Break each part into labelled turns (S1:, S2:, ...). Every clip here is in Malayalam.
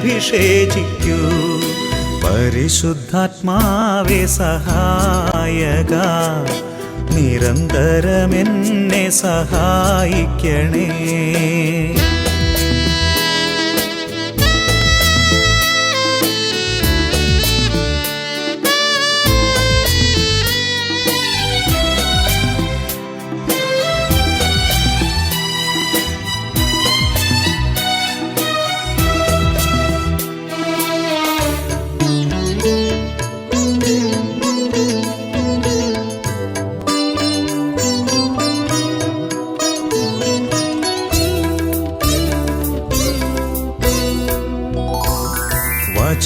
S1: അഭിഷേചിക്കൂ. പരിശുദ്ധാത്മാവേ സഹായക. നിരന്തരമെന്നെ സഹായിക്കണേ.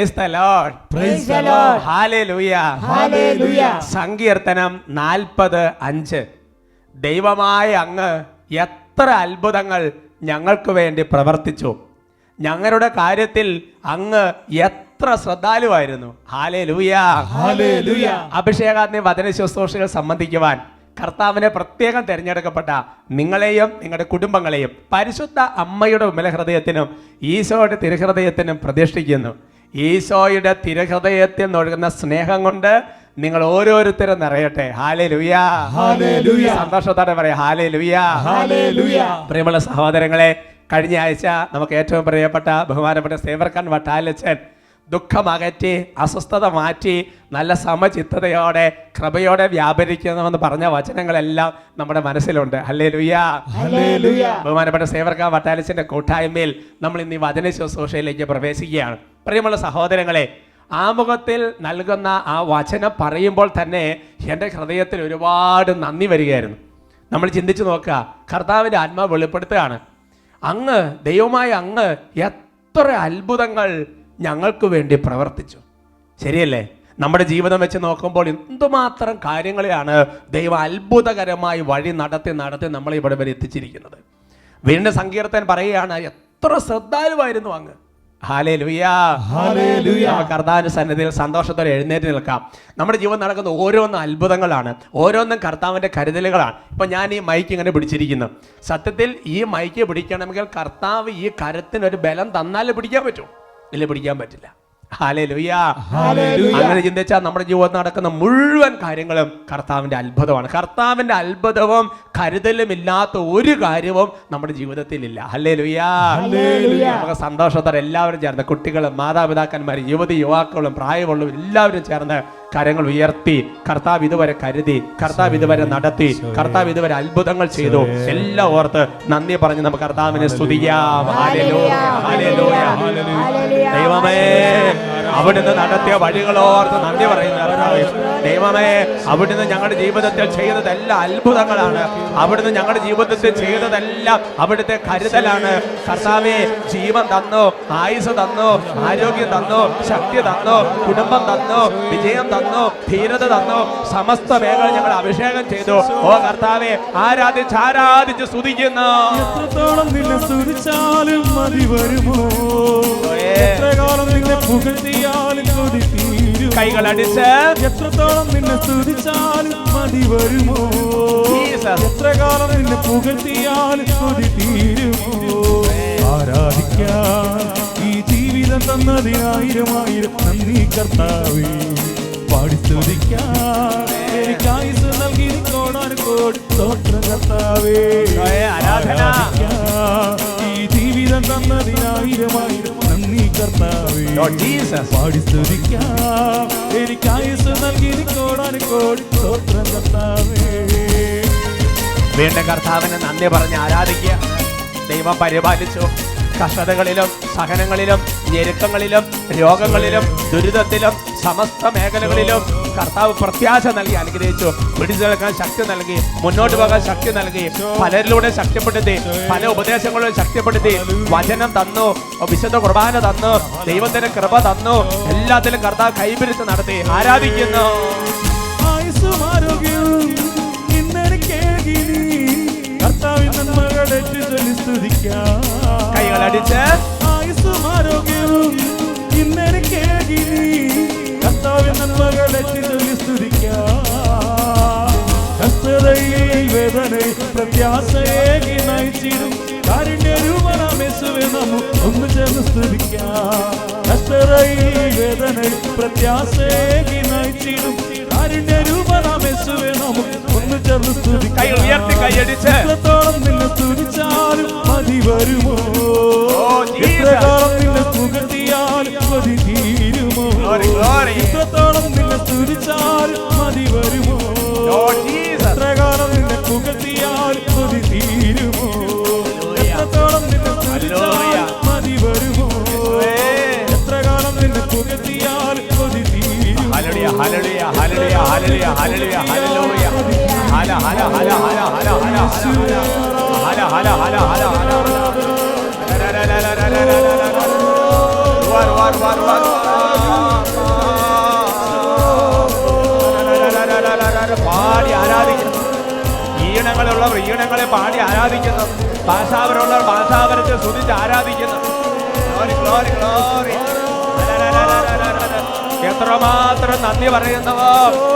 S2: Praise the lord praise
S3: lord.
S2: സങ്കീർത്തനം നാൽപ്പത് അഞ്ച്. ദൈവമായ അങ്ങ് എത്ര അത്ഭുതങ്ങൾ ഞങ്ങൾക്ക് വേണ്ടി പ്രവർത്തിച്ചു. ഞങ്ങളുടെ കാര്യത്തിൽ അങ്ങ് എത്ര ശ്രദ്ധാലുവായിരുന്നു. ഹാലേ
S3: ലൂയാ
S2: അഭിഷേകാഗ്നി വചന ശുശ്രൂഷകൾ സംബന്ധിക്കുവാൻ കർത്താവിനെ പ്രത്യേകം തിരഞ്ഞെടുക്കപ്പെട്ട നിങ്ങളെയും നിങ്ങളുടെ കുടുംബങ്ങളെയും പരിശുദ്ധ അമ്മയുടെ ഉമ്മല ഹൃദയത്തിനും ഈശോയുടെ തിരുഹൃദയത്തിനും പ്രതിഷ്ഠിക്കുന്നു. ഈശോയുടെ തിരഹൃദയത്തിൽ നിന്നൊഴുകുന്ന സ്നേഹം കൊണ്ട് നിങ്ങൾ ഓരോരുത്തരും നിറയട്ടെ. ഹാലേ ലുയാ. സന്തോഷത്തോടെ പറയാം ഹാലേ ലുയാ പ്രിയമുള്ള സഹോദരങ്ങളെ കഴിഞ്ഞ ആഴ്ച നമുക്ക് ഏറ്റവും പ്രിയപ്പെട്ട ബഹുമാനപ്പെട്ട സേവർക്കൻ വട്ടാലച്ചൻ ദുഃഖമകറ്റി അസ്വസ്ഥത മാറ്റി നല്ല സമചിത്തതയോടെ കൃപയോടെ വ്യാപരിക്കണമെന്ന് പറഞ്ഞ വചനങ്ങളെല്ലാം നമ്മുടെ മനസ്സിലുണ്ട്. അല്ലേ
S3: ലുയാ
S2: ബഹുമാനപ്പെട്ട സേവർക്ക വട്ടാലിസിന്റെ കൂട്ടായ്മയിൽ നമ്മൾ ഇന്ന് ഈ വചന ശുശ്രൂഷയിലേക്ക് പ്രവേശിക്കുകയാണ്. പ്രിയമുള്ള സഹോദരങ്ങളെ ആമുഖത്തിൽ നൽകുന്ന ആ വചനം പറയുമ്പോൾ തന്നെ എന്റെ ഹൃദയത്തിൽ ഒരുപാട് നന്ദി വരികയായിരുന്നു. നമ്മൾ ചിന്തിച്ചു നോക്കുക കർത്താവിന്റെ ആത്മാവ് വെളിപ്പെടുത്തുകയാണ്. അങ്ങ് ദൈവമായ അങ്ങ് എത്ര അത്ഭുതങ്ങൾ ഞങ്ങൾക്ക് വേണ്ടി പ്രവർത്തിച്ചു. ശരിയല്ലേ? നമ്മുടെ ജീവിതം വെച്ച് നോക്കുമ്പോൾ എന്തുമാത്രം കാര്യങ്ങളെയാണ് ദൈവം അത്ഭുതകരമായി വഴി നടത്തി നടത്തി നമ്മളെ ഇവിടെ വരെ എത്തിച്ചിരിക്കുന്നത്. വീണ്ടും സങ്കീർത്തൻ പറയുകയാണ് എത്ര ശ്രദ്ധാലുവായിരുന്നു അങ്ങ്. ഹാലേ ലുയാ
S3: Hallelujah.
S2: കർത്താവിന്റെ സന്നിധിയിൽ സന്തോഷത്തോടെ എഴുന്നേറ്റ് നിൽക്കാം. നമ്മുടെ ജീവൻ നടക്കുന്ന ഓരോന്നും അത്ഭുതങ്ങളാണ്. ഓരോന്നും കർത്താവിന്റെ കരുതലുകളാണ്. ഇപ്പൊ ഞാൻ ഈ മൈക്ക് ഇങ്ങനെ പിടിച്ചിരിക്കുന്നു. സത്യത്തിൽ ഈ മൈക്ക് പിടിക്കണമെങ്കിൽ കർത്താവ് ഈ കരത്തിനൊരു ബലം തന്നാലേ പിടിക്കാൻ പറ്റൂ. ഇല്ല പിടിക്കാൻ പറ്റില്ല. അങ്ങനെ ചിന്തിച്ചാൽ നമ്മുടെ ജീവിതത്തിൽ നടക്കുന്ന മുഴുവൻ കാര്യങ്ങളും കർത്താവിന്റെ അത്ഭുതമാണ്. കർത്താവിന്റെ അത്ഭുതവും കരുതലും ഇല്ലാത്ത ഒരു കാര്യവും നമ്മുടെ ജീവിതത്തിൽ ഇല്ല ഹല്ലേ ലുയാ. നമുക്ക് സന്തോഷത്തോടെ എല്ലാവരും ചേർന്ന് കുട്ടികളും മാതാപിതാക്കന്മാരും യുവതി യുവാക്കളും പ്രായമുള്ളവരും എല്ലാവരും ചേർന്ന് കരങ്ങൾ ഉയർത്തി കർത്താവ് ഇതുവരെ കരുതി കർത്താവ് ഇതുവരെ നടത്തി കർത്താവ് ഇതുവരെ അത്ഭുതങ്ങൾ ചെയ്തു. എല്ലാം ഓർത്ത് നന്ദി പറഞ്ഞ് നമുക്ക് കർത്താവിനെ സ്തുതിക്കാം. ദൈവമേ അവിടുന്ന് നടത്തിയ വഴികളോർത്ത് നന്ദി പറയുന്നു ദൈവമേ അവിടുന്ന് ഞങ്ങളുടെ ജീവിതത്തിൽ ചെയ്തതെല്ലാം അത്ഭുതങ്ങളാണ്. അവിടുന്ന് ഞങ്ങളുടെ ജീവിതത്തിൽ ചെയ്തതെല്ലാം അവിടുത്തെ കരുതലാണ്. കർത്താവെ ജീവൻ തന്നു ആയുസ് തന്നു ആരോഗ്യം തന്നു ശക്തി തന്നു കുടുംബം തന്നു വിജയം തന്നു ധീരത തന്നു സമസ്ത മേഖല ഞങ്ങൾ അഭിഷേകം ചെയ്തു. ഓ കർത്താവെ ആരാധിച്ച് ആരാധിച്ച് സ്തുതിക്കുന്നു.
S4: എത്രത്തോളം നിന്നെ സ്തുതിച്ചാലും മതി വരുമോ. എത്ര കാലം നിന്നെ പുകഴ്ത്തിയാലും കൊതി തീരുമോ
S2: കൈകളടിച്ച്
S4: എത്രത്തോളം നിന്നെ സ്തുതിച്ചാലും മതി വരുമോ. എത്ര കാലം നിന്നെ പുകഴ്ത്തിയാലും കൊതി തീരുമോ? ആരാധിക്കാൻ ഈ ജീവിതം തന്നതിനായിരം ആയിരം നന്ദി കർത്താവേ. പാടി സ്തുതിക്കാൻ എനിക്കായുസ് നൽകി കോടാൻ കോടി സ്തോത്ര കർത്താവേ.
S2: ആരാധന.
S4: ഈ ജീവിതം തന്നതിനായിരമായിരം നന്ദി കർത്താവേ.
S2: Jesus.
S4: പാടി സ്തുതിക്കാം. എനിക്കായുസ് നൽകി കോടാൻ കോടി സ്തോത്ര കർത്താവേ.
S2: വീണ്ടും കർത്താവിന് നന്ദി പറഞ്ഞ് ആരാധിക്കുക. ദൈവം പരിപാലിച്ചു. കഷ്ടതകളിലും സഹനങ്ങളിലും ഞെരുക്കങ്ങളിലും രോഗങ്ങളിലും ദുരിതത്തിലും സമസ്ത മേഖലകളിലും കർത്താവ് പ്രത്യാശ നൽകി അനുഗ്രഹിച്ചു. പിടിച്ചു നടക്കാൻ ശക്തി നൽകി മുന്നോട്ട് പോകാൻ ശക്തി നൽകി. പലരിലൂടെ ശക്തിപ്പെടുത്തി പല ഉപദേശങ്ങളിലും ശക്തിപ്പെടുത്തി വചനം തന്നു വിശുദ്ധ കുർബാന തന്നു ദൈവത്തിന്റെ കൃപ തന്നു എല്ലാത്തിലും കർത്താവ് കൈപിടിച്ച് നടത്തി ആരാധിക്കുന്നു.
S4: കർത്താവിൻ നന്മകളേറ്റ് ചൊല്ലി സ്തുതിക്കാം.
S2: കൈകളടിച്ച്.
S4: ആയുസ്സും ആരോഗ്യവും ഇന്നലെ നീ. കർത്താവിൻ നന്മകളെ ചിരുതി സ്തുതിക്കത്രയിൽ വേദനെ പ്രത്യാശയേകി ഒന്ന് ചേർന്ന് സ്തുതിക്കത്രയിൽ വേദനെ പ്രത്യാശയേകി നയിച്ചിടും. സ്തുതിച്ചാലും മതി വരുമോ?
S2: ഹല്ലേലൂയ ഹല്ലേലൂയ ഹല്ലേലൂയ ഹല്ലേലൂയ ഹല ഹല ഹല ഹല ഹല ഹല ഹല ഹല ഹല ഹല ഹല പാടി ആരാധിക്കുന്നു ഈണങ്ങളുള്ളവർ ഈണങ്ങളെ പാടി ആരാധിക്കുന്നു ഭാഷാപരമുള്ളവർ ഭാഷാപരത്തെ സ്തുതിച്ച് ആരാധിക്കുന്നു ഗ്ലോറി ഗ്ലോറി glory. എത്രമാത്രം നന്ദി പറയുന്നവോ?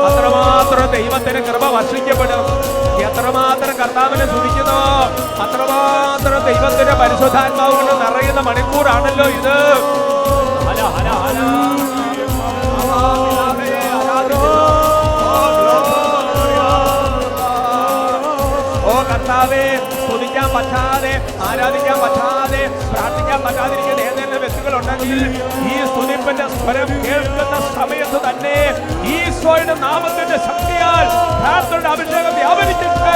S2: അത്രമാത്രം ദൈവത്തിന് കൃപ വർഷിക്കപ്പെടും. എത്രമാത്രം കർത്താവിനെ സ്തുതിക്കുന്നുവോ അത്രമാത്രം ദൈവത്തിന്റെ പരിശുദ്ധാത്മാവ് കൊണ്ട് നിറയുന്ന മണിക്കൂറാണല്ലോ ഇത്. ഓ കർത്താവേ. സ്തുതിക്കാൻ പറ്റാതെ ആരാധിക്കാൻ പറ്റാതെ പ്രാർത്ഥിക്കാൻ പറ്റാതിരിക്കുന്ന ഏതെങ്കിലും വ്യക്തികൾ ഉണ്ടെങ്കിൽ ഈ സ്തുതിപ്പിന്റെ സ്വരം കേൾക്കുന്ന സമയത്ത് തന്നെ ഈശോയുടെ നാമത്തിന്റെ ശക്തിയാൽ പ്രാർത്ഥനയുടെ അഭിഷേകം വ്യാപരിച്ചിട്ട്.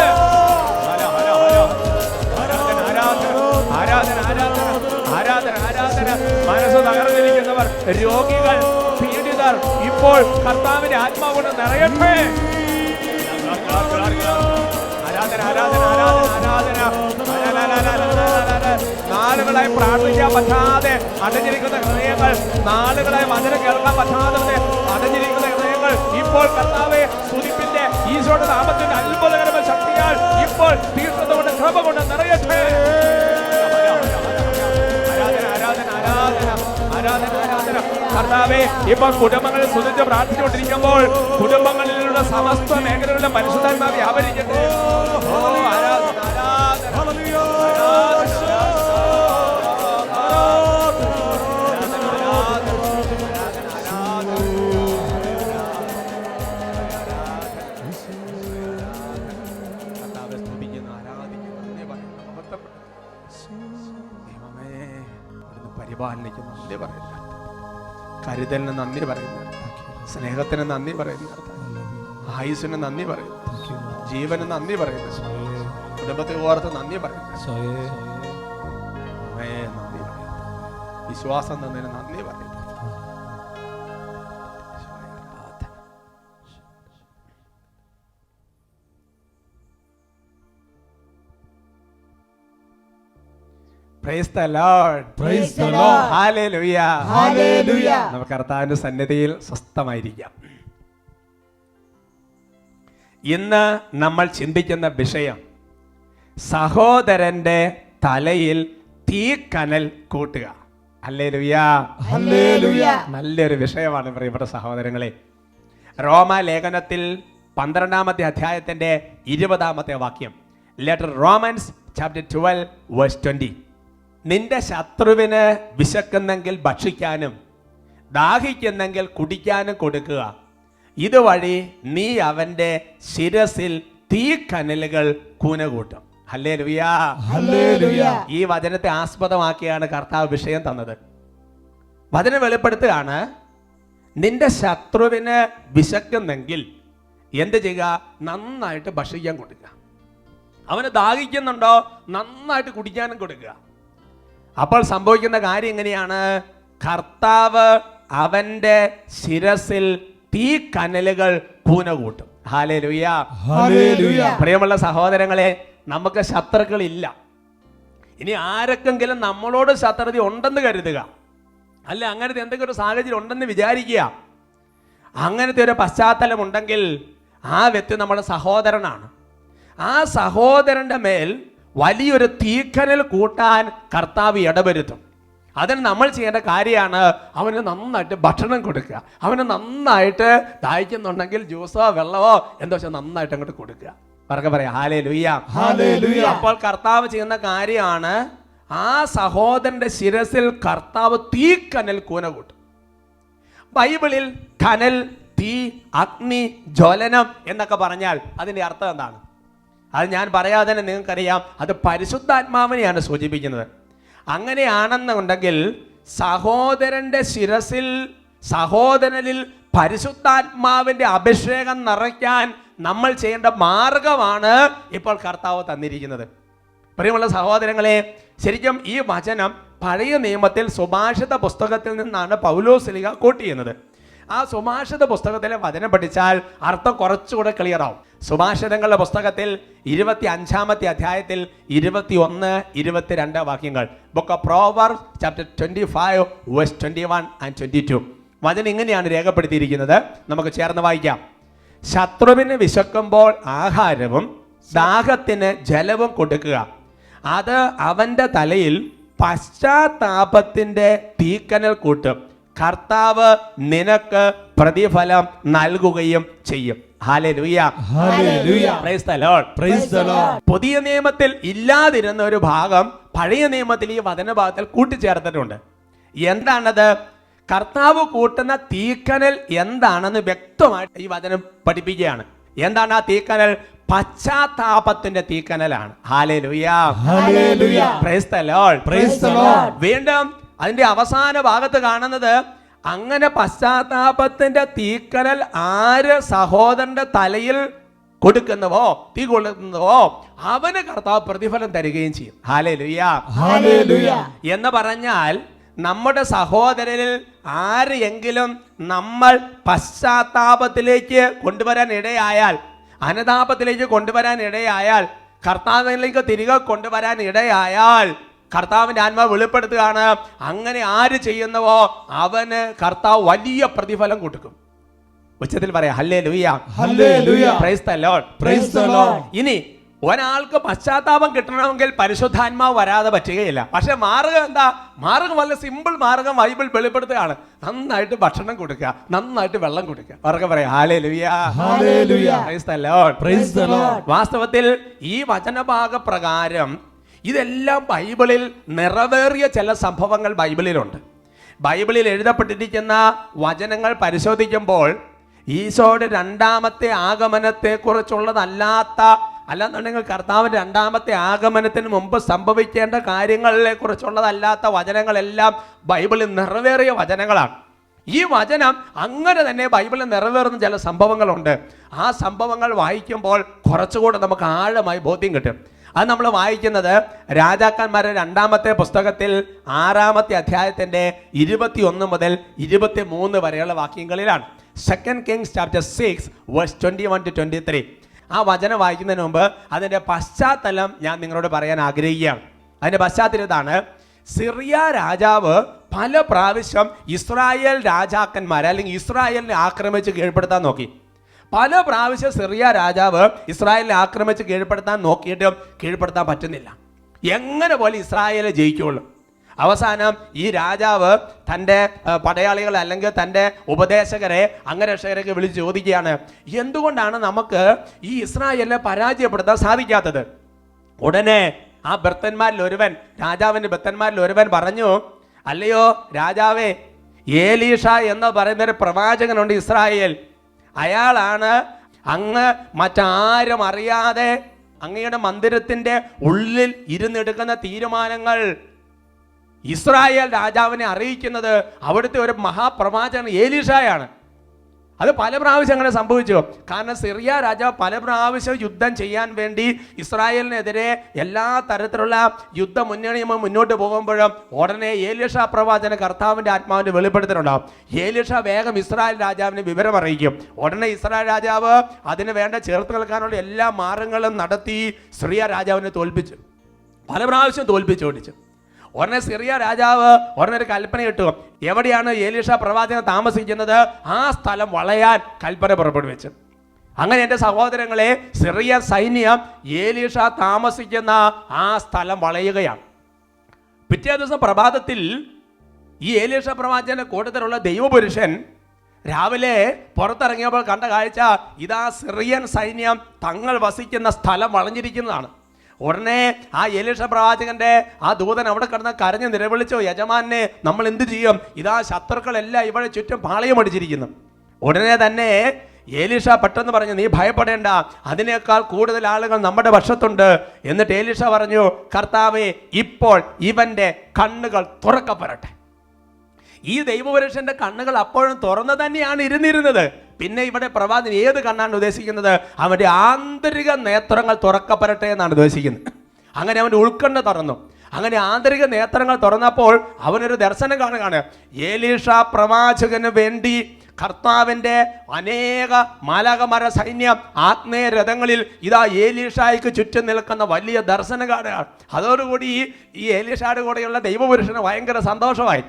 S2: ആരാധന ആരാധന ആരാധന ആരാധന മനസ്സ് തകർന്നിരിക്കുന്നവർ രോഗികൾ പീഡിതർ ഇപ്പോൾ കർത്താവിന്റെ ആത്മാവുകൊണ്ട് നിറയട്ടെ. ആരാധന ആരാധന ആരാധന ആരാധന പ്രാർത്ഥിക്കാൻ പറ്റാതെ അടഞ്ഞിരിക്കുന്ന ഹൃദയങ്ങൾ നാളുകളായി വചന കേൾക്കാൻ പറ്റാതെ അടഞ്ഞിരിക്കുന്ന ഹൃദയങ്ങൾ. ഇപ്പോൾ കർത്താവെ സ്തുതിപ്പിന്റെ ഈശോയുടെ നാമത്തിന്റെ അത്ഭുതകരമായ ശക്തിയാൽ ഇപ്പോൾ തീർത്ഥത കൊണ്ട് ക്രമ കൊണ്ട് നിറയട്ടെ കർത്താവെ ഇപ്പോൾ കുടുംബങ്ങളിൽ സുതിച്ച് പ്രാർത്ഥിച്ചുകൊണ്ടിരിക്കുമ്പോൾ കുടുംബങ്ങളിലുള്ള സമസ്ത മേഖലകളിലെ മനുഷ്യന്മാർ വ്യാപരിക്കട്ടെ. കരുതലിന് നന്ദി പറയുന്നു. സ്നേഹത്തിന് നന്ദി പറയുന്നു. ആയുസിന് നന്ദി പറയുന്നു. ജീവന് നന്ദി പറയുന്നു. കുടുംബത്തെ ഓർത്ത് നന്ദി പറയുന്നു. നന്ദി പറയുന്നു. വിശ്വാസം തന്നതിന് നന്ദി പറയുന്നു. Praise the Lord
S3: Praise the Lord.
S2: Hallelujah
S3: Hallelujah.
S2: നമുക്ക് കർത്താവിന്റെ സന്നിധിയിൽ സ്വസ്ഥമായിരിക്കാം. ഇന്ന് നമ്മൾ ചിന്തിക്കുന്ന വിഷയം സഹോദരന്റെ തലയിൽ തീ കനൽ
S3: കൂട്ടുക.
S2: നല്ലൊരു വിഷയമാണ് പ്രിയപ്പെട്ട സഹോദരങ്ങളെ. റോമ ലേഖനത്തിൽ പന്ത്രണ്ടാമത്തെ അധ്യായത്തിന്റെ ഇരുപതാമത്തെ വാക്യം. Letter Romans chapter twelve verse twenty നിന്റെ ശത്രുവിന് വിശക്കുന്നെങ്കിൽ ഭക്ഷിക്കാനും ദാഹിക്കുന്നെങ്കിൽ കുടിക്കാനും കൊടുക്കുക. ഇതുവഴി നീ അവന്റെ ശിരസിൽ തീക്കനലുകൾ കൂനകൂട്ടും. ഈ വചനത്തെ ആസ്പദമാക്കിയാണ് കർത്താവ് വിഷയം തന്നത്. വചനം വെളിപ്പെടുത്തുകയാണ് നിന്റെ ശത്രുവിന് വിശക്കുന്നെങ്കിൽ എന്ത് ചെയ്യുക? നന്നായിട്ട് ഭക്ഷിക്കാൻ കൊടുക്കുക. അവന് ദാഹിക്കുന്നുണ്ടോ? നന്നായിട്ട് കുടിക്കാനും കൊടുക്കുക. അപ്പോൾ സംഭവിക്കുന്ന കാര്യം എങ്ങനെയാണ്? കർത്താവ് അവന്റെ ശിരസിൽ തീ കനലുകൾ കൂന കൂട്ടും ഹാലേ
S3: Hallelujah.
S2: പ്രിയമുള്ള സഹോദരങ്ങളെ നമുക്ക് ശത്രുക്കളില്ല. ഇനി ആരൊക്കെങ്കിലും നമ്മളോട് ശത്രുത ഉണ്ടെന്ന് കരുതുക. അല്ല അങ്ങനത്തെ എന്തെങ്കിലും ഒരു സാഹചര്യം ഉണ്ടെന്ന് വിചാരിക്കുക. അങ്ങനത്തെ ഒരു പശ്ചാത്തലം ഉണ്ടെങ്കിൽ ആ വ്യക്തി നമ്മുടെ സഹോദരനാണ്. ആ സഹോദരന്റെ മേൽ വലിയൊരു തീക്കനൽ കൂട്ടാൻ കർത്താവ് ഇടവരുത്തും. അതിന് നമ്മൾ ചെയ്യേണ്ട കാര്യമാണ് അവന് നന്നായിട്ട് ഭക്ഷണം കൊടുക്കുക. അവന് നന്നായിട്ട് ദാഹിക്കുന്നുണ്ടെങ്കിൽ ജ്യൂസോ വെള്ളമോ എന്തോ വെച്ചാൽ നന്നായിട്ട് അങ്ങോട്ട് കൊടുക്കുക. പറക്കെ പറയാം ഹാലേ ലുയ്യ. അപ്പോൾ കർത്താവ് ചെയ്യുന്ന കാര്യമാണ് ആ സഹോദരന്റെ ശിരസിൽ കർത്താവ് തീക്കനൽ കൂന കൂട്ടും. ബൈബിളിൽ കനൽ തീ അഗ്നി ജ്വലനം എന്നൊക്കെ പറഞ്ഞാൽ അതിന്റെ അർത്ഥം എന്താണ്? അത് ഞാൻ പറയാതെ തന്നെ നിങ്ങൾക്കറിയാം. അത് പരിശുദ്ധാത്മാവിനെയാണ് സൂചിപ്പിക്കുന്നത്. അങ്ങനെയാണെന്നുണ്ടെങ്കിൽ സഹോദരന്റെ ശിരസിൽ സഹോദരനിൽ പരിശുദ്ധാത്മാവിന്റെ അഭിഷേകം നിറയ്ക്കാൻ നമ്മൾ ചെയ്യേണ്ട മാർഗമാണ് ഇപ്പോൾ കർത്താവ് തന്നിരിക്കുന്നത്. പ്രിയമുള്ള സഹോദരങ്ങളെ ശരിക്കും ഈ വചനം പഴയ നിയമത്തിൽ സുഭാഷിത പുസ്തകത്തിൽ നിന്നാണ് പൗലോസ്ലിക കോട്ട് ചെയ്യുന്നത് ആ സുഭാഷിത പുസ്തകത്തിലെ വചനം പഠിച്ചാൽ അർത്ഥം കുറച്ചുകൂടെ ക്ലിയർ ആവും. സുഭാഷിതങ്ങളുടെ പുസ്തകത്തിൽ ഇരുപത്തി അഞ്ചാമത്തെ അധ്യായത്തിൽ ഇരുപത്തി ഒന്ന് ഇരുപത്തിരണ്ട് വാക്യങ്ങൾ. Book of Proverbs chapter twenty five verse twenty one and twenty two വചനം ഇങ്ങനെയാണ് രേഖപ്പെടുത്തിയിരിക്കുന്നത്. നമുക്ക് ചേർന്ന് വായിക്കാം. ശത്രുവിന് വിശക്കുമ്പോൾ ആഹാരവും ദാഹത്തിന് ജലവും കൊടുക്കുക. അത് അവന്റെ തലയിൽ പശ്ചാത്താപത്തിന്റെ തീക്കനൽ കൂട്ടും. കർത്താവ് നിനക്ക് പ്രതിഫലം നൽകുകയും ചെയ്യും. പുതിയ നിയമത്തിൽ ഇല്ലാതിരുന്ന ഒരു ഭാഗം പഴയ നിയമത്തിൽ ഈ വചനഭാഗത്തിൽ കൂട്ടിച്ചേർത്തിട്ടുണ്ട്. എന്താണത്? കർത്താവ് കൂട്ടുന്ന തീക്കനൽ എന്താണെന്ന് വ്യക്തമായിട്ട് ഈ വചനം പഠിപ്പിക്കുകയാണ്. എന്താണ് ആ തീക്കനൽ? പശ്ചാത്താപത്തിന്റെ തീക്കനലാണ്. വീണ്ടും അതിന്റെ അവസാന ഭാഗത്ത് കാണുന്നത് അങ്ങനെ പശ്ചാത്താപത്തിന്റെ തീക്കനൽ ആര് സഹോദരന്റെ തലയിൽ കൊടുക്കുന്നവോ തീ കൊള്ളുന്നവോ അവന് കർത്താവ് പ്രതിഫലം തരികയും ചെയ്യും ഹാലേ. എന്ന് പറഞ്ഞാൽ നമ്മുടെ സഹോദരനിൽ ആരെങ്കിലും നമ്മൾ പശ്ചാത്താപത്തിലേക്ക് കൊണ്ടുവരാൻ ഇടയായാൽ അനുതാപത്തിലേക്ക് കൊണ്ടുവരാൻ ഇടയായാൽ കർത്താവിലേക്ക് തിരികെ കൊണ്ടുവരാൻ ഇടയായാൽ കർത്താവിന്റെ ആത്മാവ് വെളിപ്പെടുത്തുകയാണ്. അങ്ങനെ ആര് ചെയ്യുന്നവോ അവന് കർത്താവ് വലിയ പ്രതിഫലം കൊടുക്കും. ഉച്ചത്തിൽ പറയാം hallelujah praise the lord
S3: praise lord
S2: ഇനി ഒരാൾക്ക് പശ്ചാത്താപം കിട്ടണമെങ്കിൽ പരിശുദ്ധാത്മാവ് വരാതെ പറ്റുകയില്ല. പക്ഷെ മാർഗം എന്താ? മാർഗം വളരെ സിമ്പിൾ മാർഗം ബൈബിൾ വെളിപ്പെടുത്തുകയാണ്. നന്നായിട്ട് ഭക്ഷണം കൊടുക്കുക നന്നായിട്ട് വെള്ളം കൊടുക്കുക. പറയാം ഹാലേ. വാസ്തവത്തിൽ ഈ വചനഭാഗ പ്രകാരം ഇതെല്ലാം ബൈബിളിൽ നിറവേറിയ ചില സംഭവങ്ങൾ ബൈബിളിലുണ്ട്. ബൈബിളിൽ എഴുതപ്പെട്ടിരിക്കുന്ന വചനങ്ങൾ പരിശോധിക്കുമ്പോൾ ഈശോയുടെ രണ്ടാമത്തെ ആഗമനത്തെക്കുറിച്ചുള്ളതല്ലാത്ത അല്ലാന്നുണ്ടെങ്കിൽ കർത്താവിന്റെ രണ്ടാമത്തെ ആഗമനത്തിന് മുമ്പ് സംഭവിക്കേണ്ട കാര്യങ്ങളെ കുറിച്ചുള്ളതല്ലാത്ത വചനങ്ങളെല്ലാം ബൈബിളിൽ നിറവേറിയ വചനങ്ങളാണ്. ഈ വചനം അങ്ങനെ തന്നെ ബൈബിളിൽ നിറവേറുന്ന ചില സംഭവങ്ങളുണ്ട്. ആ സംഭവങ്ങൾ വായിക്കുമ്പോൾ കുറച്ചുകൂടെ നമുക്ക് ആഴമായി ബോധ്യം കിട്ടും. അത് നമ്മൾ വായിക്കുന്നത് രാജാക്കന്മാരുടെ രണ്ടാമത്തെ പുസ്തകത്തിൽ ആറാമത്തെ അധ്യായത്തിന്റെ ഇരുപത്തി ഒന്ന് മുതൽ ഇരുപത്തി മൂന്ന് വരെയുള്ള വാക്യങ്ങളിലാണ്. Second Kings chapter six verse twenty one to twenty three ആ വചനം വായിക്കുന്നതിന് മുമ്പ് അതിന്റെ പശ്ചാത്തലം ഞാൻ നിങ്ങളോട് പറയാൻ ആഗ്രഹിക്കുകയാണ്. അതിന്റെ പശ്ചാത്തലം ഇതാണ്. സിറിയ രാജാവ് പല പ്രാവശ്യം ഇസ്രായേൽ രാജാക്കന്മാരെ അല്ലെങ്കിൽ ഇസ്രായേലിനെ ആക്രമിച്ച് കീഴ്പ്പെടുത്താൻ നോക്കി. പല പ്രാവശ്യം സിറിയ രാജാവ് ഇസ്രായേലിനെ ആക്രമിച്ച് കീഴ്പ്പെടുത്താൻ നോക്കിയിട്ടും കീഴ്പ്പെടുത്താൻ പറ്റുന്നില്ല. എങ്ങനെ പോലെ ഇസ്രായേലെ ജയിക്കുള്ളൂ. അവസാനം ഈ രാജാവ് തന്റെ പടയാളികൾ അല്ലെങ്കിൽ തന്റെ ഉപദേശകരെ അംഗരക്ഷകരെയൊക്കെ വിളിച്ച് ചോദിക്കുകയാണ് എന്തുകൊണ്ടാണ് നമുക്ക് ഈ ഇസ്രായേലിനെ പരാജയപ്പെടുത്താൻ സാധിക്കാത്തത്? ഉടനെ ആ ഭർത്തന്മാരിൽ ഒരുവൻ രാജാവിന്റെ ഭർത്തന്മാരിൽ ഒരുവൻ പറഞ്ഞു അല്ലയോ രാജാവേ ഏലീഷ എന്ന് പറയുന്ന ഒരു പ്രവാചകനുണ്ട് ഇസ്രായേൽ. അയാളാണ് അങ്ങ് മറ്റാരും അറിയാതെ അങ്ങയുടെ മന്ദിരത്തിന്റെ ഉള്ളിൽ ഇരുന്നെടുക്കുന്ന തീരുമാനങ്ങൾ ഇസ്രായേൽ രാജാവിനെ അറിയിക്കുന്നത് അവിടുത്തെ ഒരു മഹാപ്രവാചകൻ ഏലീഷായാണ് അത് പല പ്രാവശ്യം അങ്ങനെ സംഭവിച്ചു. കാരണം സിറിയ രാജാവ് പല പ്രാവശ്യം യുദ്ധം ചെയ്യാൻ വേണ്ടി ഇസ്രായേലിനെതിരെ എല്ലാ തരത്തിലുള്ള യുദ്ധ മുന്നണിയുമായി മുന്നോട്ട് പോകുമ്പോഴും ഉടനെ ഏലിഷ പ്രവാചന കർത്താവിന്റെ ആത്മാവിന്റെ വെളിപ്പെടുത്തലുണ്ടാവും ഏലിഷ വേഗം ഇസ്രായേൽ രാജാവിന് വിവരം അറിയിക്കും. ഉടനെ ഇസ്രായേൽ രാജാവ് അതിന് വേണ്ട ചേർത്ത് നിൽക്കാനുള്ള എല്ലാ മാർഗങ്ങളും നടത്തി സിറിയ രാജാവിനെ തോൽപ്പിച്ചു. പല പ്രാവശ്യം തോൽപ്പിച്ചു ഓടിച്ചു ഉടനെ സിറിയ രാജാവ് ഉടനെ ഒരു കൽപ്പന കിട്ടുക എവിടെയാണ് ഏലീഷ പ്രവാചകൻ താമസിക്കുന്നത്? ആ സ്ഥലം വളയാൻ കൽപ്പന പുറപ്പെടുവിച്ചു. അങ്ങനെ എന്റെ സഹോദരങ്ങളെ സിറിയ സൈന്യം ഏലീഷ താമസിക്കുന്ന ആ സ്ഥലം വളയുകയാണ്. പിറ്റേ ദിവസം പ്രഭാതത്തിൽ ഈ ഏലീഷ പ്രവാചകന്റെ കൂട്ടത്തിലുള്ള ദൈവപുരുഷൻ രാവിലെ പുറത്തിറങ്ങിയപ്പോൾ കണ്ട കാഴ്ച ഇതാ സിറിയൻ സൈന്യം തങ്ങൾ വസിക്കുന്ന സ്ഥലം വളഞ്ഞിരിക്കുന്നതാണ്. ഉടനെ ആ എലീഷ പ്രവാചകന്റെ ആ ദൂതൻ അവിടെ കിടന്ന് കരഞ്ഞ് നിലവിളിച്ചോ യജമാനെ നമ്മൾ എന്ത് ചെയ്യും? ഇതാ ശത്രുക്കളെല്ലാം ഇവിടെ ചുറ്റും പാളയം അടിച്ചിരിക്കുന്നു. ഉടനെ തന്നെ ഏലീഷ പെട്ടെന്ന് പറഞ്ഞു നീ ഭയപ്പെടേണ്ട അതിനേക്കാൾ കൂടുതൽ ആളുകൾ നമ്മുടെ വശത്തുണ്ട് എന്നിട്ട് ഏലീഷ പറഞ്ഞു കർത്താവെ ഇപ്പോൾ ഇവന്റെ കണ്ണുകൾ തുറക്കപ്പെടട്ടെ. ഈ ദൈവപുരുഷന്റെ കണ്ണുകൾ അപ്പോഴും തുറന്നു തന്നെയാണ് ഇരുന്നിരുന്നത്. പിന്നെ ഇവിടെ പ്രവാചകൻ ഏത് കണ്ണാണ് ഉദ്ദേശിക്കുന്നത്? അവന്റെ ആന്തരിക നേത്രങ്ങൾ തുറക്കപ്പെടട്ടെ എന്നാണ് ഉദ്ദേശിക്കുന്നത്. അങ്ങനെ അവന്റെ ഉൾക്കണ്ണ് തുറന്നു. അങ്ങനെ ആന്തരിക നേത്രങ്ങൾ തുറന്നപ്പോൾ അവനൊരു ദർശനം കാണുകയാണ് ഏലീഷ പ്രവാചകന് വേണ്ടി കർത്താവിന്റെ അനേക മാലകമര സൈന്യം ആത്മീയ രഥങ്ങളിൽ ഇതാ ഏലീഷായിക്ക് ചുറ്റും നിൽക്കുന്ന വലിയ ദർശനം കാണുകയാണ് അതോടുകൂടി ഈ ഏലീഷയുടെ കൂടെയുള്ള ദൈവപുരുഷന് ഭയങ്കര സന്തോഷമായി.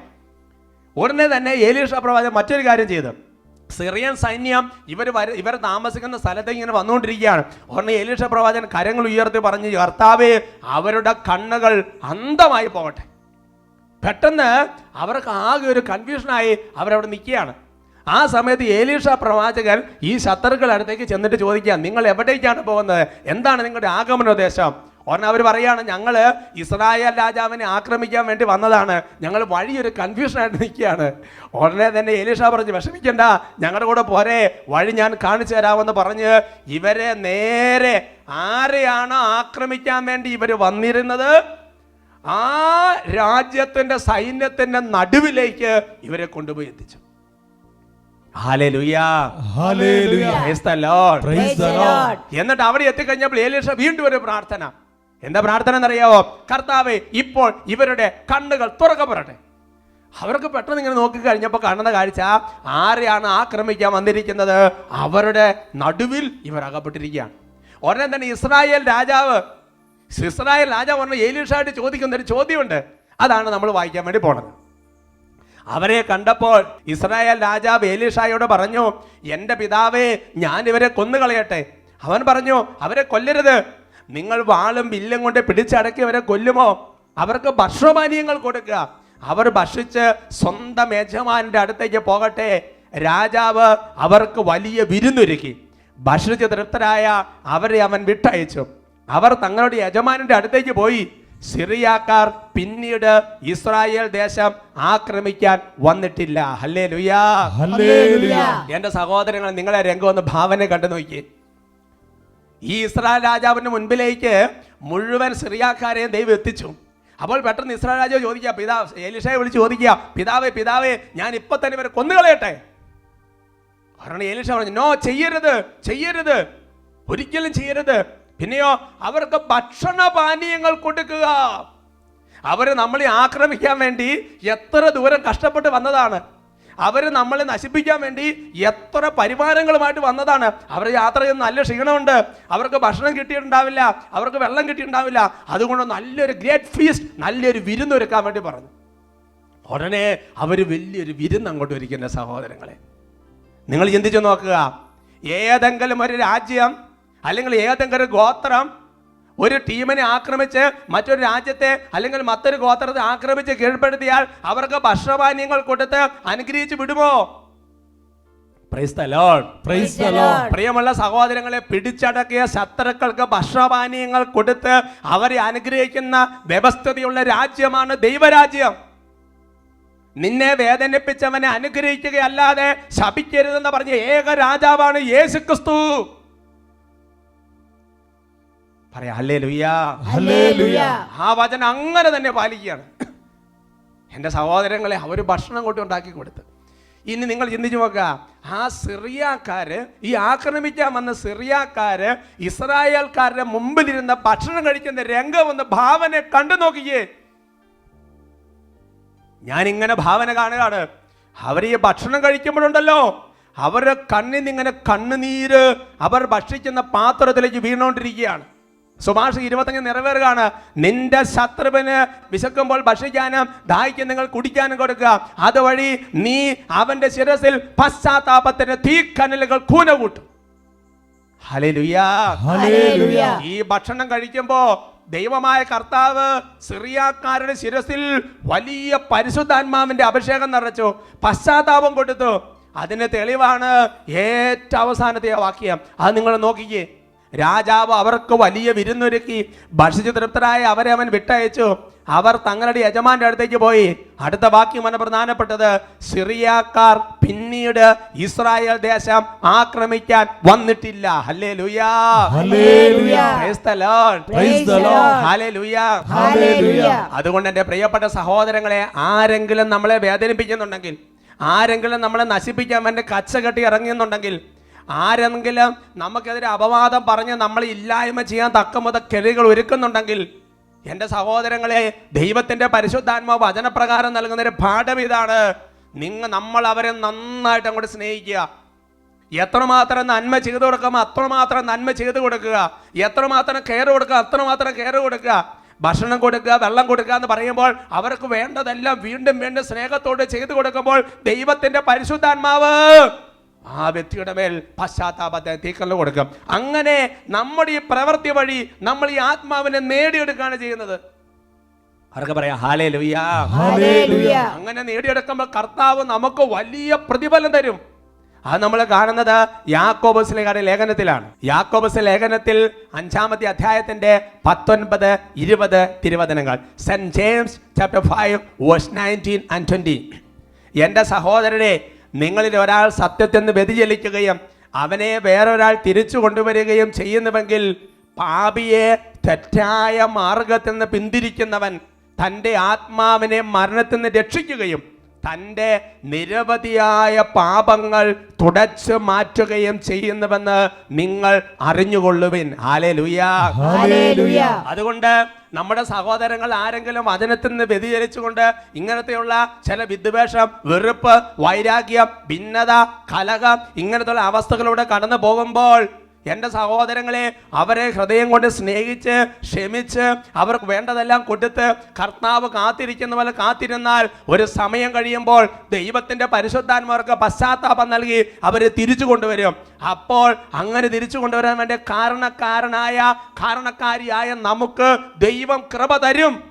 S2: ഉടനെ തന്നെ ഏലീഷ പ്രവാചകൻ മറ്റൊരു കാര്യം ചെയ്തു. സിറിയൻ സൈന്യം ഇവർ വര ഇവർ താമസിക്കുന്ന സ്ഥലത്ത് ഇങ്ങനെ വന്നുകൊണ്ടിരിക്കുകയാണ്. ഉടനെ ഏലിഷ പ്രവാചകൻ കരങ്ങൾ ഉയർത്തി പറഞ്ഞ് കർത്താവേ അവരുടെ കണ്ണുകൾ അന്ധമായി പോകട്ടെ. പെട്ടെന്ന് അവർക്ക് ആകെ ഒരു കൺഫ്യൂഷനായി അവരവിടെ നിൽക്കുകയാണ്. ആ സമയത്ത് ഏലീഷ പ്രവാചകൻ ഈ ശത്രുക്കളുടെ അടുത്തേക്ക് ചെന്നിട്ട് ചോദിക്കുക നിങ്ങൾ എവിടേക്കാണ് പോകുന്നത്? എന്താണ് നിങ്ങളുടെ ആഗമനോദ്ദേശം? ഉടനെ അവർ പറയാണ് ഞങ്ങൾ ഇസ്രായേൽ രാജാവിനെ ആക്രമിക്കാൻ വേണ്ടി വന്നതാണ്. ഞങ്ങൾ വഴിയൊരു കൺഫ്യൂഷനായിട്ട് നിൽക്കുകയാണ്. ഉടനെ തന്നെ ഏലീഷ പറഞ്ഞ് വിഷമിക്കണ്ട ഞങ്ങളുടെ കൂടെ പോരെ വഴി ഞാൻ കാണിച്ചു തരാമെന്ന് പറഞ്ഞ് ഇവരെ നേരെ ആരെയാണ് ആക്രമിക്കാൻ വേണ്ടി ഇവർ വന്നിരുന്നത്? ആ രാജ്യത്തിന്റെ സൈന്യത്തിന്റെ നടുവിലേക്ക് ഇവരെ കൊണ്ടുപോയി എത്തിച്ചു. എന്നിട്ട് അവിടെ എത്തിക്കഴിഞ്ഞപ്പോൾ ഏലീഷ വീണ്ടും ഒരു പ്രാർത്ഥന. എന്താ പ്രാർത്ഥന എന്നറിയാവോ? കർത്താവ് ഇപ്പോൾ ഇവരുടെ കണ്ണുകൾ തുറക്കപ്പെടട്ടെ അവർക്ക് പെട്ടെന്ന് ഇങ്ങനെ നോക്കി കഴിഞ്ഞപ്പോൾ കാണുന്ന കാഴ്ച ആരെയാണ് ആക്രമിക്കാൻ വന്നിരിക്കുന്നത്? അവരുടെ നടുവിൽ ഇവർ അകപ്പെട്ടിരിക്കുകയാണ്. ഉടനെ തന്നെ ഇസ്രായേൽ രാജാവ് ഇസ്രായേൽ രാജാവ് പറഞ്ഞ ഏലീഷായിട്ട് ചോദിക്കുന്ന ഒരു ചോദ്യമുണ്ട്. അതാണ് നമ്മൾ വായിക്കാൻ വേണ്ടി പോണത്. അവരെ കണ്ടപ്പോൾ ഇസ്രായേൽ രാജാവ് ഏലീഷായോട് പറഞ്ഞു എന്റെ പിതാവേ ഞാൻ ഇവരെ കൊന്നുകളയട്ടെ. അവൻ പറഞ്ഞു അവരെ കൊല്ലരുത്. നിങ്ങൾ വാളും വില്ലും കൊണ്ട് പിടിച്ചടക്കി അവരെ കൊല്ലുമോ? അവർക്ക് ഭക്ഷണപാനീയങ്ങൾ കൊടുക്കുക. അവർ ഭക്ഷിച്ച് സ്വന്തം യജമാനിന്റെ അടുത്തേക്ക് പോകട്ടെ. രാജാവ് അവർക്ക് വലിയ വിരുന്നൊരുക്കി. ഭക്ഷിച്ച് തൃപ്തരായ അവരെ അവൻ വിട്ടയച്ചു. അവർ തങ്ങളുടെ യജമാനന്റെ അടുത്തേക്ക് പോയി. സിറിയാക്കാർ പിന്നീട് ഇസ്രായേൽ ദേശം ആക്രമിക്കാൻ വന്നിട്ടില്ല. ഹല്ലേ ലുയാ. എന്റെ സഹോദരങ്ങൾ നിങ്ങളെ രംഗം ഒന്ന് ഭാവന കണ്ടു നോക്കി. ഈ ഇസ്രായേൽ രാജാവിന്റെ മുൻപിലേക്ക് മുഴുവൻ സിറിയാക്കാരെയും ദൈവം എത്തിച്ചു. അപ്പോൾ പെട്ടെന്ന് ഇസ്രായേൽ രാജാവ് ചോദിക്കുക പിതാവ് എലിഷയെ വിളിച്ച് ചോദിക്കുക പിതാവേ പിതാവേ ഞാൻ ഇപ്പൊ തന്നെ ഇവരെ കൊന്നുകളയട്ടെ? കാരണം എലിഷ പറഞ്ഞു നോ ചെയ്യരുത് ചെയ്യരുത് ഒരിക്കലും ചെയ്യരുത്. പിന്നെയോ അവർക്ക് ഭക്ഷണ പാനീയങ്ങൾ കൊടുക്കുക. അവർ നമ്മളെ ആക്രമിക്കാൻ വേണ്ടി എത്ര ദൂരം കഷ്ടപ്പെട്ട് വന്നതാണ്. അവർ നമ്മളെ നശിപ്പിക്കാൻ വേണ്ടി എത്ര പരിമാരങ്ങളുമായിട്ട് വന്നതാണ്. അവർ യാത്ര ചെയ്ത് നല്ല ക്ഷീണമുണ്ട്. അവർക്ക് ഭക്ഷണം കിട്ടിയിട്ടുണ്ടാവില്ല. അവർക്ക് വെള്ളം കിട്ടിയിട്ടുണ്ടാവില്ല. അതുകൊണ്ട് നല്ലൊരു ഗ്രേറ്റ് ഫീസ്റ്റ് നല്ലൊരു വിരുന്നൊരുക്കാൻ വേണ്ടി പറഞ്ഞു. ഉടനെ അവർ വലിയൊരു വിരുന്ന് അങ്ങോട്ട് ഒരുക്കുന്ന സഹോദരങ്ങളെ. നിങ്ങൾ ചിന്തിച്ചു നോക്കുക. ഏതെങ്കിലും ഒരു രാജ്യം അല്ലെങ്കിൽ ഏതെങ്കിലും ഒരു ഗോത്രം ഒരു ടീമിനെ ആക്രമിച്ച് മറ്റൊരു രാജ്യത്തെ അല്ലെങ്കിൽ മറ്റൊരു ഗോത്രത്തെ ആക്രമിച്ച് കീഴ്പ്പെടുത്തിയാൽ അവർക്ക് ഭക്ഷണപാനീയങ്ങൾ കൊടുത്ത് അനുഗ്രഹിച്ചു വിടുമോ. പ്രിയമുള്ള സഹോദരങ്ങളെ പിടിച്ചടക്കിയ ശത്രുക്കൾക്ക് ഭക്ഷണപാനീയങ്ങൾ കൊടുത്ത് അവരെ അനുഗ്രഹിക്കുന്ന വ്യവസ്ഥതയുള്ള രാജ്യമാണ് ദൈവരാജ്യം. നിന്നെ വേദനിപ്പിച്ചവനെ അനുഗ്രഹിക്കുകയല്ലാതെ ശപിക്കരുതെന്ന് പറഞ്ഞ ഏക രാജാവാണ് യേശു ക്രിസ്തു പറയാ അല്ലേ
S3: ലുയാ
S2: ആ വചനം അങ്ങനെ തന്നെ പാലിക്കുകയാണ്. എന്റെ സഹോദരങ്ങളെ അവർ ഭക്ഷണം കൊണ്ട് ഉണ്ടാക്കി കൊടുത്ത്. ഇനി നിങ്ങൾ ചിന്തിച്ചു നോക്കുക ആ സിറിയാക്കാര് ഈ ആക്രമിക്കാൻ വന്ന സിറിയാക്കാര് ഇസ്രായേൽക്കാരുടെ മുമ്പിലിരുന്ന ഭക്ഷണം കഴിക്കുന്ന രംഗം ഒന്ന് ഭാവന കണ്ടു നോക്കിയേ. ഞാൻ ഇങ്ങനെ ഭാവന കാണുകയാണ്. അവർ ഈ ഭക്ഷണം കഴിക്കുമ്പോഴുണ്ടല്ലോ അവരുടെ കണ്ണിൽ ഇങ്ങനെ കണ്ണുനീര് അവർ ഭക്ഷിക്കുന്ന പാത്രത്തിലേക്ക് വീണുകൊണ്ടിരിക്കുകയാണ്. സുഭാഷ് ഇരുപത്തഞ്ച് നിറവേറുകയാണ്. നിന്റെ ശത്രുവിന് വിശക്കുമ്പോൾ ഭക്ഷിക്കാനും ദാഹിക്കും നിങ്ങൾ കുടിക്കാനും കൊടുക്കുക. അതുവഴി നീ അവന്റെ ശിരസിൽ പശ്ചാത്താപത്തിന്റെ തീക്കനലുകൾ കൂന കൂട്ടും. ഈ ഭക്ഷണം കഴിക്കുമ്പോ ദൈവമായ കർത്താവ് സിറിയാക്കാരുടെ ശിരസിൽ വലിയ പരിശുദ്ധാത്മാവിന്റെ അഭിഷേകം നിറച്ചു പശ്ചാത്താപം കൊടുത്തു. അതിന് തെളിവാണ് ഏറ്റവും അവസാനത്തെ വാക്യം. അത് നിങ്ങൾ നോക്കിക്കേ. രാജാവ് അവർക്ക് വലിയ വിരുന്നൊരുക്കി ഭക്ഷിച്ചു തൃപ്തരായ അവരെ അവൻ വിട്ടയച്ചു. അവർ തങ്ങളുടെ യജമാന്റെ അടുത്തേക്ക് പോയി. അടുത്ത വാക്യമാണ് പ്രധാനപ്പെട്ടത്. സിറിയാക്കാർ പിന്നീട് ഇസ്രായേൽ ദേശം ആക്രമിക്കാൻ വന്നിട്ടില്ല. ഹലേ ലുയാ
S3: Hallelujah. Praise the Lord. Hallelujah.
S2: അതുകൊണ്ട് എന്റെ പ്രിയപ്പെട്ട സഹോദരങ്ങളെ ആരെങ്കിലും നമ്മളെ വേദനിപ്പിക്കുന്നുണ്ടെങ്കിൽ ആരെങ്കിലും നമ്മളെ നശിപ്പിക്കാൻ വേണ്ടി കച്ച കെട്ടി ഇറങ്ങിയെന്നുണ്ടെങ്കിൽ ആരെങ്കിലും നമുക്കെതിരെ അപവാദം പറഞ്ഞ് നമ്മൾ ഇല്ലായ്മ ചെയ്യാൻ തക്കമുത കെഴികൾ ഒരുക്കുന്നുണ്ടെങ്കിൽ എന്റെ സഹോദരങ്ങളെ ദൈവത്തിന്റെ പരിശുദ്ധാത്മാവ് വചനപ്രകാരം നൽകുന്നൊരു പാഠം ഇതാണ്. നിങ്ങൾ നമ്മൾ അവരെ നന്നായിട്ട് അങ്ങോട്ട് സ്നേഹിക്കുക. എത്രമാത്രം നന്മ ചെയ്തു കൊടുക്കുമ്പോൾ അത്രമാത്രം നന്മ ചെയ്തു കൊടുക്കുക. എത്രമാത്രം കെയർ കൊടുക്കുക അത്രമാത്രം കെയർ കൊടുക്കുക. ഭക്ഷണം കൊടുക്കുക വെള്ളം കൊടുക്കുക എന്ന് പറയുമ്പോൾ അവർക്ക് വേണ്ടതെല്ലാം വീണ്ടും വീണ്ടും സ്നേഹത്തോടെ ചെയ്തു കൊടുക്കുമ്പോൾ ദൈവത്തിന്റെ പരിശുദ്ധാത്മാവ് ആ വ്യക്തിയുടെ മേൽ പശ്ചാത്താപത്തെ തീക്കല്ല് കൊടുക്കും. അങ്ങനെ നമ്മുടെ ഈ പ്രവൃത്തി വഴി നമ്മൾ ഈ ആത്മാവിനെ നേടിയെടുക്കുകയാണ് ചെയ്യുന്നത്. അവർക്ക് പറയാം? ഹാലേ ലുയ്യാ
S3: Hallelujah.
S2: അങ്ങനെ നേടിയെടുക്കുമ്പോൾ കർത്താവ് നമുക്ക് വലിയ പ്രതിഫലം തരും. അത് നമ്മൾ കാണുന്നത് യാക്കോബസിലെ ലേഖനത്തിലാണ്. യാക്കോബസ് ലേഖനത്തിൽ അഞ്ചാമത്തെ അധ്യായത്തിന്റെ പത്തൊൻപത് ഇരുപത് തിരുവചനങ്ങൾ. Saint James chapter five verse nineteen and twenty എന്റെ സഹോദരനെ നിങ്ങളിൽ ഒരാൾ സത്യത്തിൽ നിന്ന് വ്യതിചലിക്കുകയും അവനെ വേറൊരാൾ തിരിച്ചു കൊണ്ടുവരികയും ചെയ്യുന്നുവെങ്കിൽ പാപിയെ തെറ്റായ മാർഗത്തിൽ നിന്ന് പിന്തിരിക്കുന്നവൻ തന്റെ ആത്മാവിനെ മരണത്തിൽ നിന്ന് രക്ഷിക്കുകയും തന്റെ നിരവധിയായ പാപങ്ങൾ തുടച്ചു മാറ്റുകയും ചെയ്യുന്നുവെന്ന് നിങ്ങൾ അറിഞ്ഞുകൊള്ളുവിൻ ഹാലേ ലുയാ
S3: Hallelujah.
S2: അതുകൊണ്ട് നമ്മുടെ സഹോദരങ്ങൾ ആരെങ്കിലും വചനത്തിൽ നിന്ന് വ്യതിചരിച്ചുകൊണ്ട് ഇങ്ങനത്തെയുള്ള ചില വിദ്വേഷം വെറുപ്പ് വൈരാഗ്യം ഭിന്നത കലകം ഇങ്ങനത്തെയുള്ള അവസ്ഥകളിലൂടെ കടന്നു പോകുമ്പോൾ എന്റെ സഹോദരങ്ങളെ അവരെ ഹൃദയം കൊണ്ട് സ്നേഹിച്ച് ക്ഷമിച്ച് അവർക്ക് വേണ്ടതെല്ലാം കൊടുത്ത് കർത്താവ് കാത്തിരിക്കുന്ന പോലെ കാത്തിരുന്നാൽ ഒരു സമയം കഴിയുമ്പോൾ ദൈവത്തിന്റെ പരിശുദ്ധാത്മാർക്ക് പശ്ചാത്താപം നൽകി അവരെ തിരിച്ചു കൊണ്ടുവരും. അപ്പോൾ അങ്ങനെ തിരിച്ചു കൊണ്ടുവരാൻ വേണ്ടി കാരണക്കാരനായ കാരണക്കാരിയായ നമുക്ക് ദൈവം കൃപ തരും.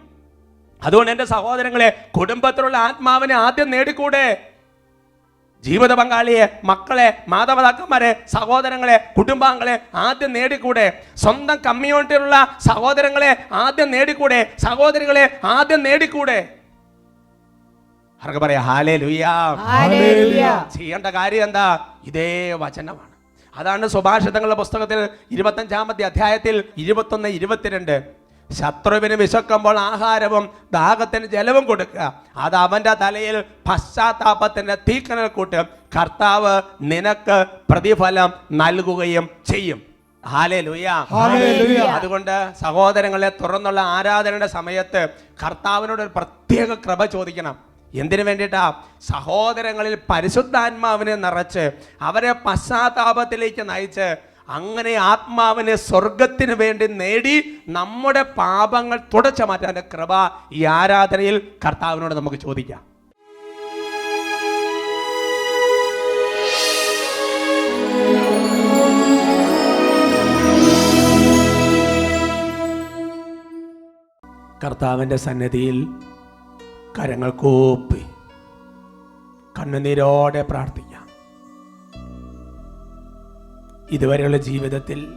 S2: അതുകൊണ്ട് എന്റെ സഹോദരങ്ങളെ കുടുംബത്തിലുള്ള ആത്മാവിനെ ആദ്യം നേടിക്കൂടെ? ജീവിത പങ്കാളിയെ മക്കളെ മാതാപിതാക്കന്മാരെ സഹോദരങ്ങളെ കുടുംബാംഗങ്ങളെ ആദ്യം നേടിക്കൂടെ? സ്വന്തം കമ്മ്യൂണിറ്റിയിലുള്ള സഹോദരങ്ങളെ ആദ്യം നേടിക്കൂടെ? സഹോദരികളെ ആദ്യം നേടിക്കൂടെ? ആർക്ക് പറയാ? ഹാലേ
S3: ലുയാ.
S2: ചെയ്യേണ്ട കാര്യം എന്താ? ഇതേ വചനമാണ്. അതാണ് സുഭാഷിതങ്ങളുടെ പുസ്തകത്തിൽ ഇരുപത്തഞ്ചാമത്തെ അധ്യായത്തിൽ ഇരുപത്തൊന്ന് ഇരുപത്തിരണ്ട്. ശത്രുവിന് വിശക്കുമ്പോൾ ആഹാരവും ദാഹത്തിന് ജലവും കൊടുക്കുക. അത് അവന്റെ തലയിൽ പശ്ചാത്താപത്തിന്റെ തീക്കനൽ കൂട്ട്. കർത്താവ് നിനക്ക് പ്രതിഫലം നൽകുകയും ചെയ്യും. അതുകൊണ്ട് സഹോദരങ്ങളെ തുറന്നുള്ള ആരാധനയുടെ സമയത്ത് കർത്താവിനോട് ഒരു പ്രത്യേക കൃപ ചോദിക്കണം. എന്തിനു വേണ്ടിയിട്ടാ? സഹോദരങ്ങളിൽ പരിശുദ്ധാത്മാവിനെ നിറച്ച് അവരെ പശ്ചാത്താപത്തിലേക്ക് നയിച്ച് അങ്ങനെ ആത്മാവിനെ സ്വർഗത്തിന് വേണ്ടി നേടി നമ്മുടെ പാപങ്ങൾ തുടച്ചു മാറ്റാന്റെ കൃപ ഈ ആരാധനയിൽ കർത്താവിനോട് നമുക്ക് ചോദിക്കാം. കർത്താവിന്റെ സന്നിധിയിൽ കരങ്ങൾ കൂപ്പി കണ്ണുനീരോടെ പ്രാർത്ഥിക്കാം. ഇതുവരെയുള്ള ജീവിതത്തിൽ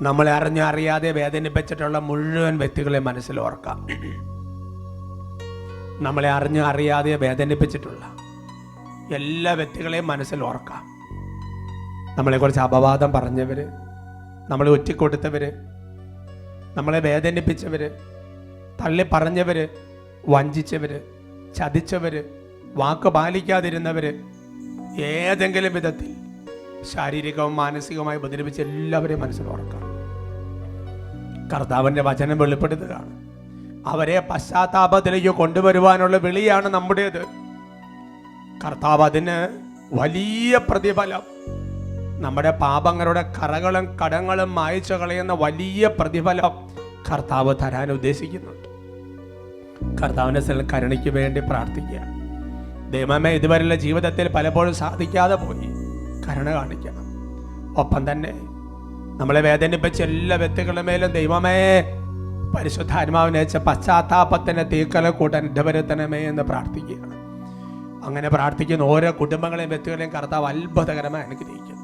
S2: നമ്മളെ അറിഞ്ഞറിയാതെ വേദനിപ്പിച്ചിട്ടുള്ള മുഴുവൻ വ്യക്തികളെ മനസ്സിൽ ഓർക്കാം. നമ്മളെ അറിഞ്ഞ അറിയാതെ വേദനിപ്പിച്ചിട്ടുള്ള എല്ലാ വ്യക്തികളെയും മനസ്സിൽ ഓർക്കാം. നമ്മളെക്കുറിച്ച് അപവാദം പറഞ്ഞവർ നമ്മളെ ഒറ്റിക്കൊടുത്തവർ നമ്മളെ വേദനിപ്പിച്ചവർ തള്ളി പറഞ്ഞവർ വഞ്ചിച്ചവർ ചതിച്ചവർ വാക്ക് പാലിക്കാതിരുന്നവർ ഏതെങ്കിലും വിധത്തിൽ ശാരീരികവും മാനസികവുമായി ഉപദ്രവിച്ച് എല്ലാവരെയും മനസ്സിൽ ഓർക്കാം കർത്താവിന്റെ വചനം വെളിപ്പെടുത്തുകയാണ്. അവരെ പശ്ചാത്താപത്തിലേക്ക് കൊണ്ടുവരുവാനുള്ള വിളിയാണ് നമ്മുടേത്. കർത്താവ് അതിന് വലിയ പ്രതിഫലം നമ്മുടെ പാപങ്ങളുടെ കറകളും കടങ്ങളും മായച്ചു കളയുന്ന വലിയ പ്രതിഫലം കർത്താവ് തരാൻ ഉദ്ദേശിക്കുന്നുണ്ട്. കർത്താവിന്റെ സ്ഥലം കരുണയ്ക്ക് വേണ്ടി പ്രാർത്ഥിക്കുക. ദൈവമേ ഇതുവരെയുള്ള ജീവിതത്തിൽ പലപ്പോഴും സാധിക്കാതെ പോയി. കരുണ കാണിക്കണം. ഒപ്പം തന്നെ നമ്മളെ വേദനിപ്പിച്ച എല്ലാ വ്യക്തികളുടെ മേലും ദൈവമേ പരിശുദ്ധാത്മാവിനെ വെച്ച പശ്ചാത്താപത്തിന് തീക്കല കൂട്ടൻ ഇടവരുത്തണമേ എന്ന് പ്രാർത്ഥിക്കുകയാണ്. അങ്ങനെ പ്രാർത്ഥിക്കുന്ന ഓരോ കുടുംബങ്ങളെയും വ്യക്തികളെയും കർത്താവ് അത്ഭുതകരമായി അനുഗ്രഹിക്കുന്നു.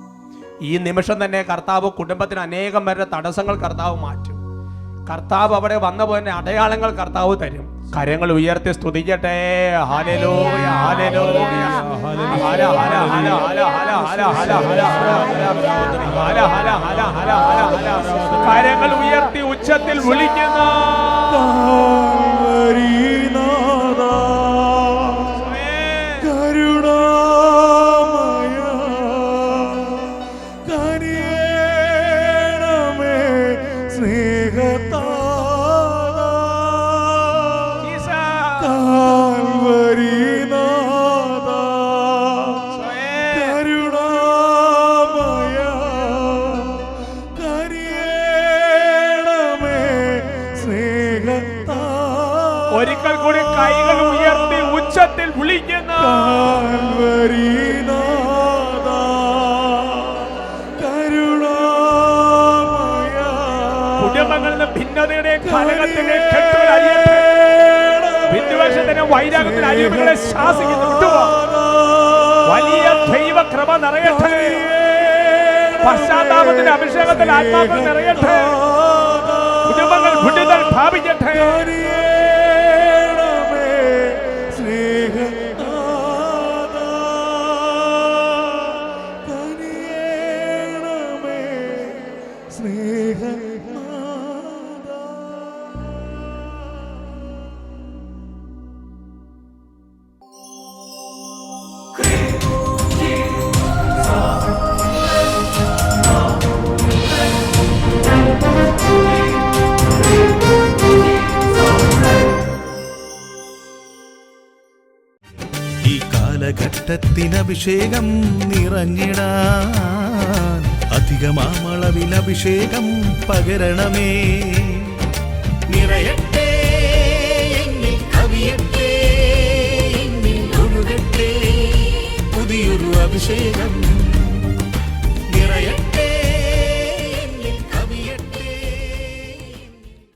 S2: ഈ നിമിഷം തന്നെ കർത്താവ് കുടുംബത്തിന് അനേകം പേരുടെ തടസ്സങ്ങൾ കർത്താവ് മാറ്റും. കർത്താവ് അവിടെ വന്ന പോലെ അടയാളങ്ങൾ കർത്താവ് തരും കരങ്ങൾ ഉയർത്തി സ്തുതിക്കട്ടെ കരങ്ങൾ ഉയർത്തി ഉച്ചത്തിൽ
S4: ഹല കാലഘട്ടത്തിന് അഭിഷേകം നിറഞ്ഞിടാൻ. അധികമാമളവിൽ അഭിഷേകം പകരണമേ. നിറയട്ടെ പുതിയൊരു അഭിഷേകം